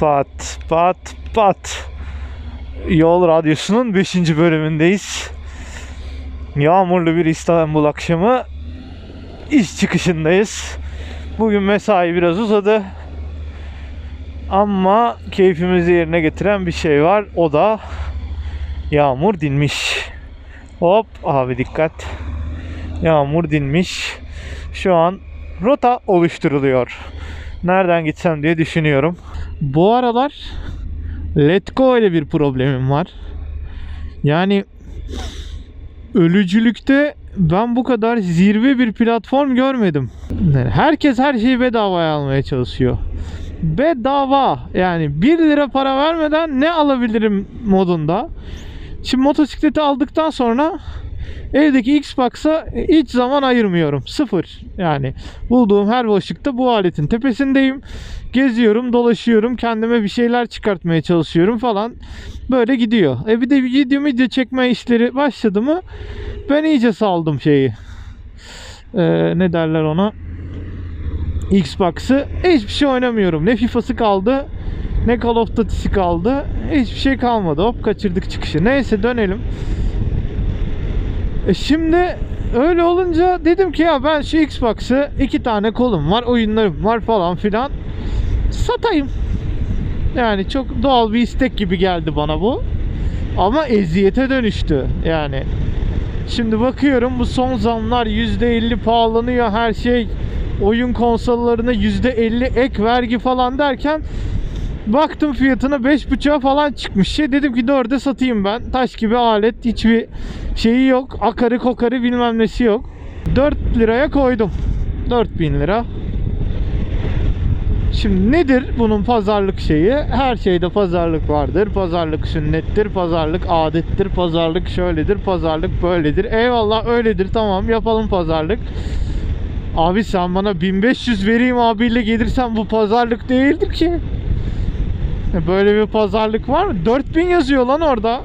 Pat pat pat. Yol Radyosu'nun 5. bölümündeyiz. Yağmurlu bir İstanbul akşamı iş çıkışındayız. Bugün mesai biraz uzadı. Ama keyfimizi yerine getiren bir şey var. O da yağmur dinmiş. Hop abi dikkat. Yağmur dinmiş. Şu an rota oluşturuluyor. Nereden gitsem diye düşünüyorum. Bu aralar Letgo ile bir problemim var. Yani ölücülükte ben bu kadar zirve bir platform görmedim. Herkes her şeyi bedavaya almaya çalışıyor. Bedava yani 1 lira para vermeden ne alabilirim modunda. Şimdi motosikleti aldıktan sonra evdeki Xbox'a hiç zaman ayırmıyorum. Sıfır. Yani bulduğum her boşlukta bu aletin tepesindeyim. Geziyorum, dolaşıyorum, kendime bir şeyler çıkartmaya çalışıyorum falan. Böyle gidiyor. E bir de video video çekme işleri başladı mı ben iyice saldım şeyi. Ee, ne derler ona? Xbox'ı hiçbir şey oynamıyorum. Ne FIFA'sı kaldı ne Call of Duty'si kaldı. Hiçbir şey kalmadı. Hop kaçırdık çıkışı. Neyse dönelim. E şimdi öyle olunca dedim ki ya ben şu Xbox'ı iki tane kolum var, oyunlarım var falan filan satayım. Yani çok doğal bir istek gibi geldi bana bu. Ama eziyete dönüştü. Yani şimdi bakıyorum bu son zamlar %50 pahalanıyor her şey. Oyun konsollarına %50 ek vergi falan derken baktım fiyatına 5.5'a falan çıkmış şey. Dedim ki 4'e satayım ben. Taş gibi alet hiçbir şeyi yok. Akarı kokarı bilmem nesi yok. 4 liraya koydum. 4000 lira. Şimdi nedir bunun pazarlık şeyi? Her şeyde pazarlık vardır. Pazarlık sünnettir, pazarlık adettir, pazarlık şöyledir, pazarlık böyledir. Eyvallah öyledir tamam yapalım pazarlık. Abi sen bana 1500 vereyim abiyle gelirsen bu pazarlık değildir ki. Böyle bir pazarlık var mı? 4000 yazıyor lan orada.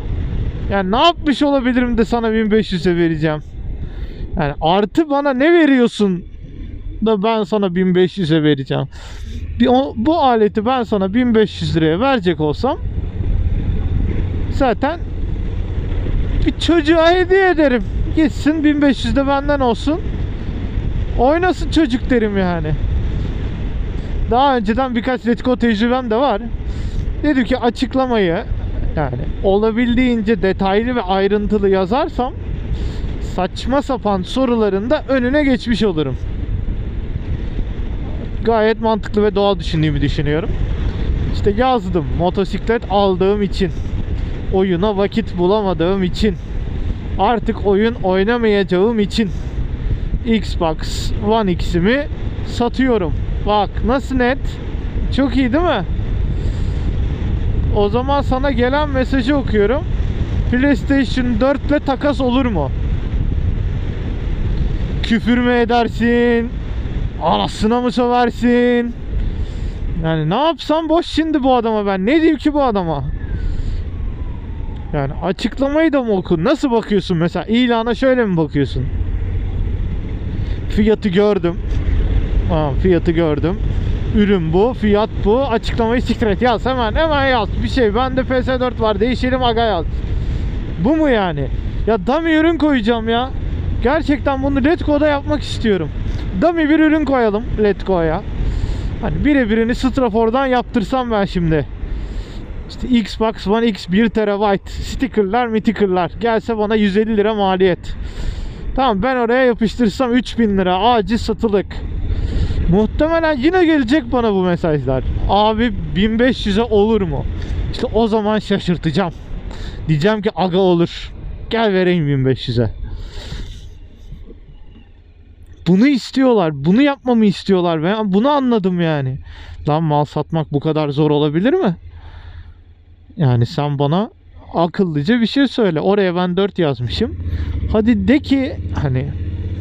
Yani ne yapmış olabilirim de sana 1500'e vereceğim. Yani artı bana ne veriyorsun da ben sana 1500'e vereceğim. Bu aleti ben sana 1500 liraya verecek olsam zaten bir çocuğa hediye ederim. Gitsin 1500 de benden olsun. Oynasın çocuk derim yani. Daha önceden birkaç Letgo tecrübem de var. Dedim ki açıklamayı yani olabildiğince detaylı ve ayrıntılı yazarsam saçma sapan soruların da önüne geçmiş olurum. Gayet mantıklı ve doğal düşündüğümü düşünüyorum. İşte yazdım motosiklet aldığım için oyuna vakit bulamadığım için artık oyun oynamayacağım için Xbox One X'imi satıyorum. Bak nasıl net? Çok iyi değil mi? O zaman sana gelen mesajı okuyorum. PlayStation 4 ile takas olur mu? Küfür mü edersin? Anasına mı söversin? Yani ne yapsam boş şimdi bu adama ben. Ne diyeyim ki bu adama? Yani açıklamayı da mı oku? Nasıl bakıyorsun mesela? İlana şöyle mi bakıyorsun? Fiyatı gördüm. Tamam fiyatı gördüm. Ürün bu, fiyat bu. Açıklamayı siktir. Yaz hemen hemen yaz. Bir şey. Bende PS4 var. Değişelim aga yaz. Bu mu yani? Ya dummy ürün koyacağım ya. Gerçekten bunu Letgo'da yapmak istiyorum. Dummy bir ürün koyalım Letgo'ya. Hani birebirini Strafor'dan yaptırsam ben şimdi. İşte Xbox One X 1 TB stickerlar mitickerlar gelse bana 150 lira maliyet. Tamam ben oraya yapıştırsam 3000 lira acil satılık. Muhtemelen yine gelecek bana bu mesajlar. Abi 1500'e olur mu? İşte o zaman şaşırtacağım. Diyeceğim ki aga olur. Gel vereyim 1500'e. Bunu istiyorlar. Bunu yapmamı istiyorlar. Ben bunu anladım yani. Lan mal satmak bu kadar zor olabilir mi? Yani sen bana akıllıca bir şey söyle. Oraya ben 4 yazmışım. Hadi de ki hani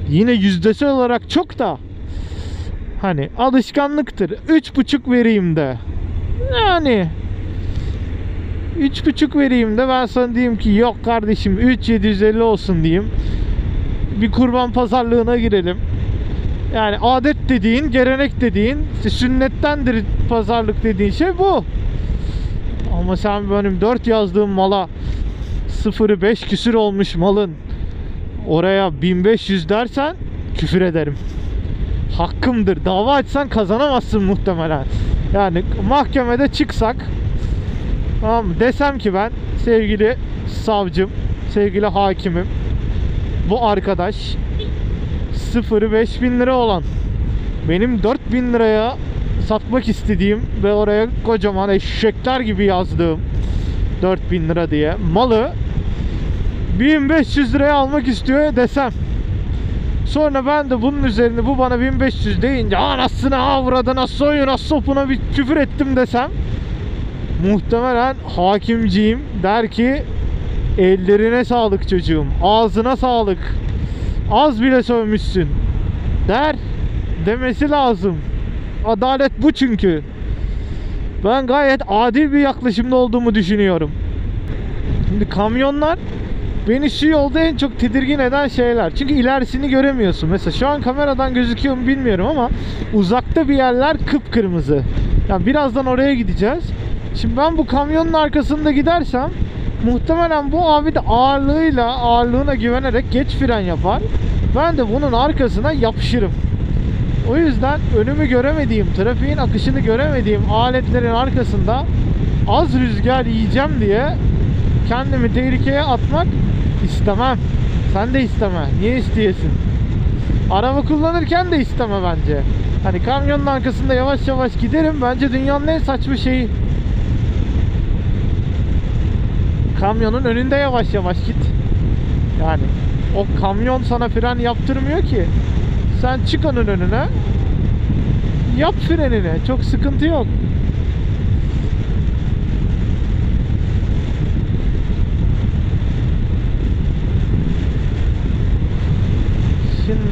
yine yüzdesel olarak çok da hani alışkanlıktır. 3.5 vereyim de. Yani 3.5 vereyim de ben sana diyeyim ki yok kardeşim 3750 olsun diyeyim. Bir kurban pazarlığına girelim. Yani adet dediğin, gelenek dediğin, işte sünnettendir pazarlık dediğin şey bu. Ama sen benim 4 yazdığım mala sıfırı 5 küsür olmuş malın oraya 1500 dersen küfür ederim. Hakkımdır. Dava açsan kazanamazsın muhtemelen. Yani mahkemede çıksak tamam mı? Desem ki ben sevgili savcım, sevgili hakimim bu arkadaş sıfırı 5000 lira olan benim 4000 liraya satmak istediğim ve oraya kocaman eşekler gibi yazdığım 4000 lira diye malı 1500 liraya almak istiyor desem Sonra ben de bunun üzerine bu bana 1500 deyince anasını avradına soyuna sopuna bir küfür ettim desem muhtemelen hakimciğim der ki ellerine sağlık çocuğum ağzına sağlık az bile sövmüşsün der demesi lazım. Adalet bu çünkü. Ben gayet adil bir yaklaşımda olduğumu düşünüyorum. Şimdi kamyonlar Beni şu yolda en çok tedirgin eden şeyler. Çünkü ilerisini göremiyorsun. Mesela şu an kameradan gözüküyor mu bilmiyorum ama uzakta bir yerler kıpkırmızı. Yani birazdan oraya gideceğiz. Şimdi ben bu kamyonun arkasında gidersem muhtemelen bu abi de ağırlığıyla ağırlığına güvenerek geç fren yapar. Ben de bunun arkasına yapışırım. O yüzden önümü göremediğim, trafiğin akışını göremediğim aletlerin arkasında az rüzgar yiyeceğim diye kendimi tehlikeye atmak istemem. Sen de isteme. Niye isteyesin? Araba kullanırken de isteme bence. Hani kamyonun arkasında yavaş yavaş giderim. Bence dünyanın en saçma şeyi. Kamyonun önünde yavaş yavaş git. Yani o kamyon sana fren yaptırmıyor ki. Sen çık onun önüne. Yap frenini. Çok sıkıntı yok.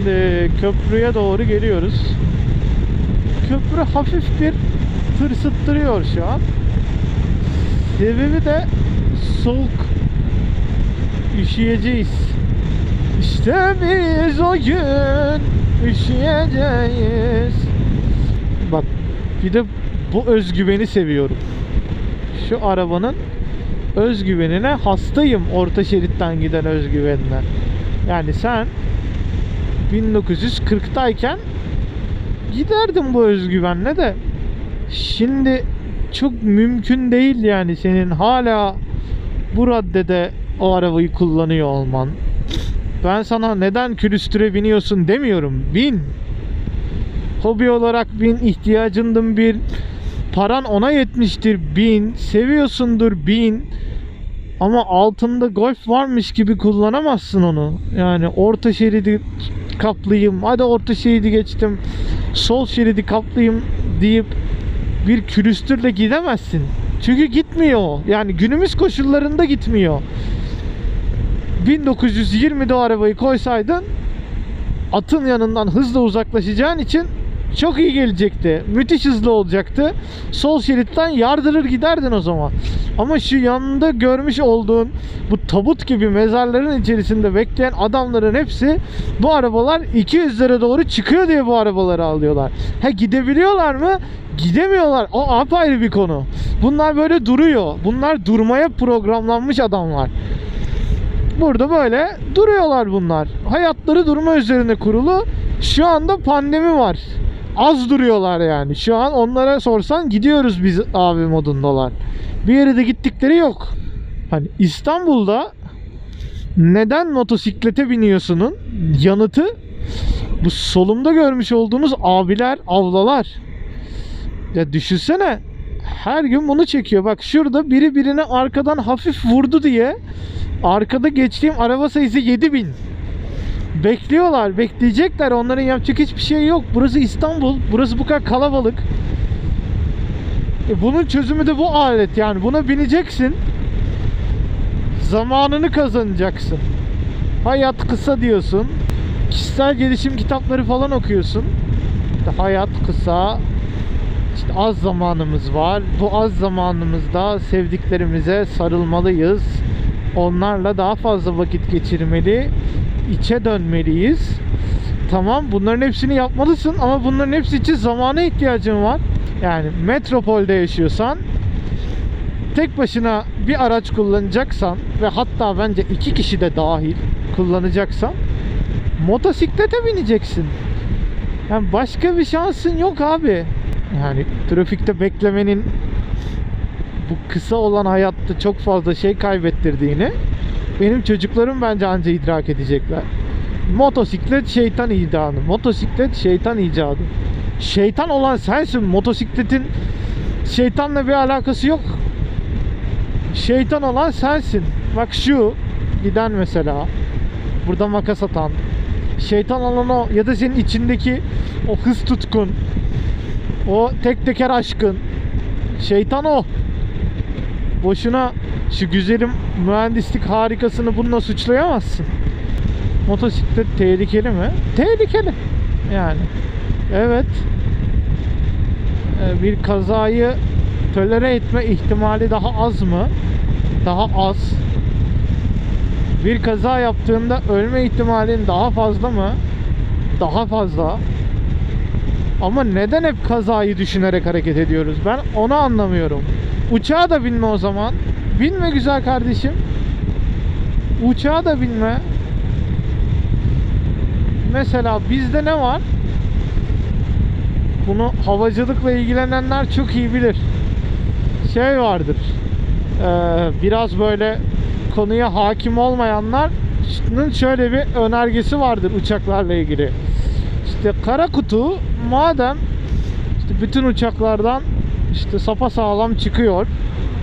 Şimdi köprüye doğru geliyoruz. Köprü hafif bir tırsıttırıyor şu an. Sebebi de soğuk. Üşüyeceğiz. İşte biz o gün üşüyeceğiz. Bak bir de bu özgüveni seviyorum. Şu arabanın özgüvenine hastayım orta şeritten giden özgüvenine. Yani sen 1940'tayken giderdim bu özgüvenle de şimdi çok mümkün değil yani senin hala bu raddede o arabayı kullanıyor olman. Ben sana neden külüstüre biniyorsun demiyorum. Bin. Hobi olarak bin, ihtiyacındım bir. Paran ona yetmiştir bin. Seviyorsundur bin. Ama altında golf varmış gibi kullanamazsın onu. Yani orta şeridi kaplayayım. Hadi orta şeridi geçtim. Sol şeridi kaplayayım deyip bir külüstürle gidemezsin. Çünkü gitmiyor. Yani günümüz koşullarında gitmiyor. 1920'de o arabayı koysaydın atın yanından hızla uzaklaşacağın için çok iyi gelecekti. Müthiş hızlı olacaktı. Sol şeritten yardırır giderdin o zaman. Ama şu yanında görmüş olduğun bu tabut gibi mezarların içerisinde bekleyen adamların hepsi bu arabalar 200'lere doğru çıkıyor diye bu arabaları alıyorlar. Ha gidebiliyorlar mı? Gidemiyorlar. O apayrı bir konu. Bunlar böyle duruyor. Bunlar durmaya programlanmış adamlar. Burada böyle duruyorlar bunlar. Hayatları durma üzerine kurulu. Şu anda pandemi var. Az duruyorlar yani. Şu an onlara sorsan gidiyoruz biz abi modundalar. Bir yere de gittikleri yok. Hani İstanbul'da neden motosiklete biniyorsunun yanıtı bu solumda görmüş olduğunuz abiler, avlalar. Ya düşünsene her gün bunu çekiyor. Bak şurada biri birine arkadan hafif vurdu diye arkada geçtiğim araba sayısı 7000. Bekliyorlar, bekleyecekler. Onların yapacak hiçbir şey yok. Burası İstanbul. Burası bu kadar kalabalık. E bunun çözümü de bu alet yani. Buna bineceksin. Zamanını kazanacaksın. Hayat kısa diyorsun. Kişisel gelişim kitapları falan okuyorsun. İşte hayat kısa. İşte az zamanımız var. Bu az zamanımızda sevdiklerimize sarılmalıyız. Onlarla daha fazla vakit geçirmeli. İçe dönmeliyiz. Tamam bunların hepsini yapmalısın ama bunların hepsi için zamana ihtiyacın var. Yani metropolde yaşıyorsan tek başına bir araç kullanacaksan ve hatta bence iki kişi de dahil kullanacaksan motosiklete bineceksin. Yani başka bir şansın yok abi. Yani trafikte beklemenin bu kısa olan hayatta çok fazla şey kaybettirdiğini benim çocuklarım bence anca idrak edecekler. Motosiklet şeytan icadı. Motosiklet şeytan icadı. Şeytan olan sensin. Motosikletin şeytanla bir alakası yok. Şeytan olan sensin. Bak şu giden mesela burada makas atan şeytan olan o ya da senin içindeki o hız tutkun o tek teker aşkın şeytan o boşuna şu güzelim mühendislik harikasını bununla suçlayamazsın motosiklet tehlikeli mi? tehlikeli yani evet Ee, bir kazayı tolere etme ihtimali daha az mı? Daha az. Bir kaza yaptığında ölme ihtimalin daha fazla mı? Daha fazla. Ama neden hep kazayı düşünerek hareket ediyoruz? Ben onu anlamıyorum. Uçağa da binme o zaman. Binme güzel kardeşim. Uçağa da binme. Mesela bizde ne var? Bunu havacılıkla ilgilenenler çok iyi bilir. Şey vardır. Ee, biraz böyle konuya hakim olmayanların şöyle bir önergesi vardır uçaklarla ilgili. İşte kara kutu madem işte bütün uçaklardan işte sapa sağlam çıkıyor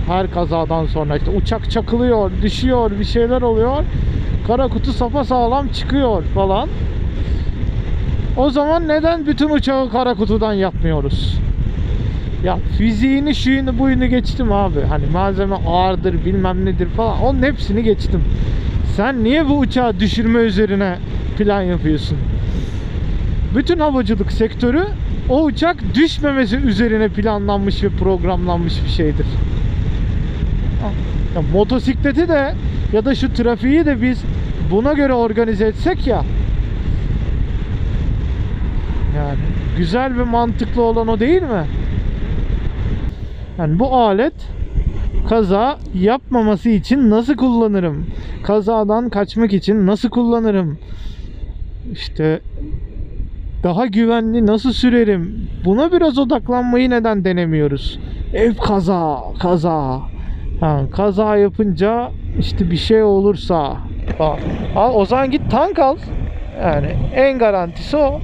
her kazadan sonra işte uçak çakılıyor, düşüyor, bir şeyler oluyor. Kara kutu sapa sağlam çıkıyor falan. O zaman neden bütün uçağı kara kutudan yapmıyoruz? Ya fiziğini, şuyunu, buyunu geçtim abi. Hani malzeme ağırdır, bilmem nedir falan. Onun hepsini geçtim. Sen niye bu uçağı düşürme üzerine plan yapıyorsun? Bütün havacılık sektörü o uçak düşmemesi üzerine planlanmış ve programlanmış bir şeydir. Ya motosikleti de ya da şu trafiği de biz buna göre organize etsek ya yani güzel ve mantıklı olan o değil mi? Yani bu alet kaza yapmaması için nasıl kullanırım? Kazadan kaçmak için nasıl kullanırım? İşte daha güvenli nasıl sürerim? Buna biraz odaklanmayı neden denemiyoruz? Ev kaza, kaza. Ha, kaza yapınca işte bir şey olursa. Ha, al, o git tank al. Yani en garantisi o.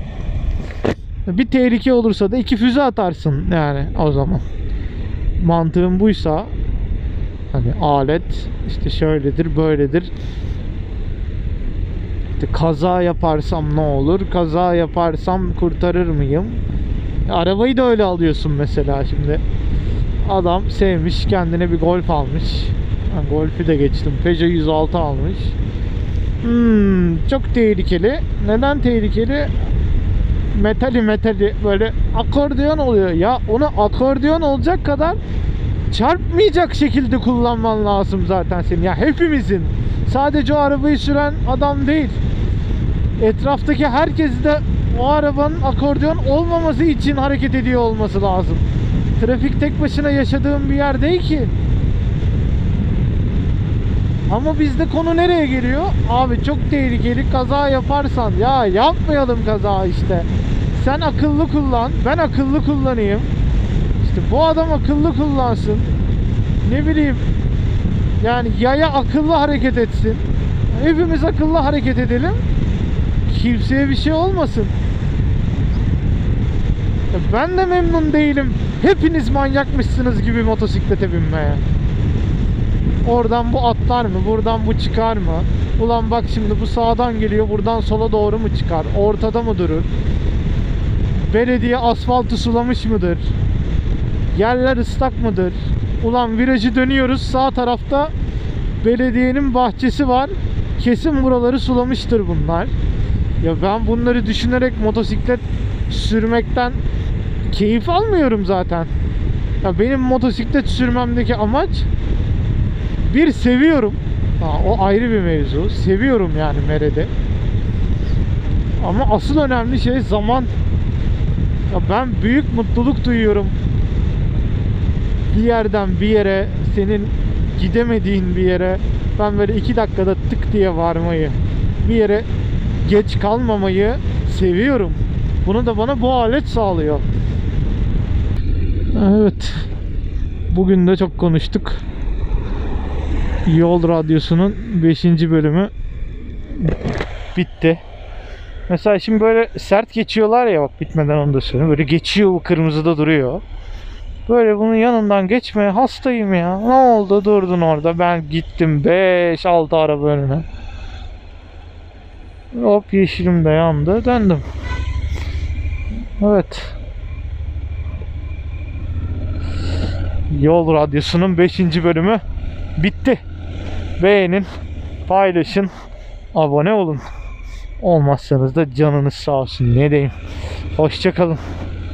Bir tehlike olursa da iki füze atarsın yani o zaman. Mantığım buysa hani alet işte şöyledir böyledir. İşte kaza yaparsam ne olur? Kaza yaparsam kurtarır mıyım? Arabayı da öyle alıyorsun mesela şimdi. Adam sevmiş kendine bir Golf almış. Ha, Golf'ü de geçtim. Peugeot 106 almış. Hmm, çok tehlikeli. Neden tehlikeli? metali metali böyle akordeon oluyor. Ya onu akordeon olacak kadar çarpmayacak şekilde kullanman lazım zaten senin. Ya hepimizin. Sadece o arabayı süren adam değil. Etraftaki herkes de o arabanın akordeon olmaması için hareket ediyor olması lazım. Trafik tek başına yaşadığım bir yer değil ki. Ama bizde konu nereye geliyor? Abi çok tehlikeli kaza yaparsan ya yapmayalım kaza işte. Sen akıllı kullan, ben akıllı kullanayım. İşte bu adam akıllı kullansın. Ne bileyim yani yaya akıllı hareket etsin. Hepimiz akıllı hareket edelim. Kimseye bir şey olmasın. Ben de memnun değilim. Hepiniz manyakmışsınız gibi motosiklete binmeye. Oradan bu atlar mı? Buradan bu çıkar mı? Ulan bak şimdi bu sağdan geliyor. Buradan sola doğru mu çıkar? Ortada mı durur? Belediye asfaltı sulamış mıdır? Yerler ıslak mıdır? Ulan virajı dönüyoruz. Sağ tarafta belediyenin bahçesi var. Kesin buraları sulamıştır bunlar. Ya ben bunları düşünerek motosiklet sürmekten keyif almıyorum zaten. Ya benim motosiklet sürmemdeki amaç bir seviyorum. Ha, o ayrı bir mevzu. Seviyorum yani Mered'i. Ama asıl önemli şey zaman. Ya ben büyük mutluluk duyuyorum. bir yerden bir yere senin gidemediğin bir yere ben böyle iki dakikada tık diye varmayı bir yere geç kalmamayı seviyorum. Bunu da bana bu alet sağlıyor. Evet. Bugün de çok konuştuk. Yol Radyosu'nun 5. bölümü bitti. Mesela şimdi böyle sert geçiyorlar ya bak bitmeden onu da söyleyeyim. Böyle geçiyor bu kırmızıda duruyor. Böyle bunun yanından geçmeye hastayım ya. Ne oldu durdun orada ben gittim 5-6 araba önüne. Hop yeşilim de yandı döndüm. Evet. Yol Radyosu'nun 5. bölümü bitti. Beğenin, paylaşın, abone olun. Olmazsanız da canınız sağ olsun. Ne diyeyim. Hoşçakalın.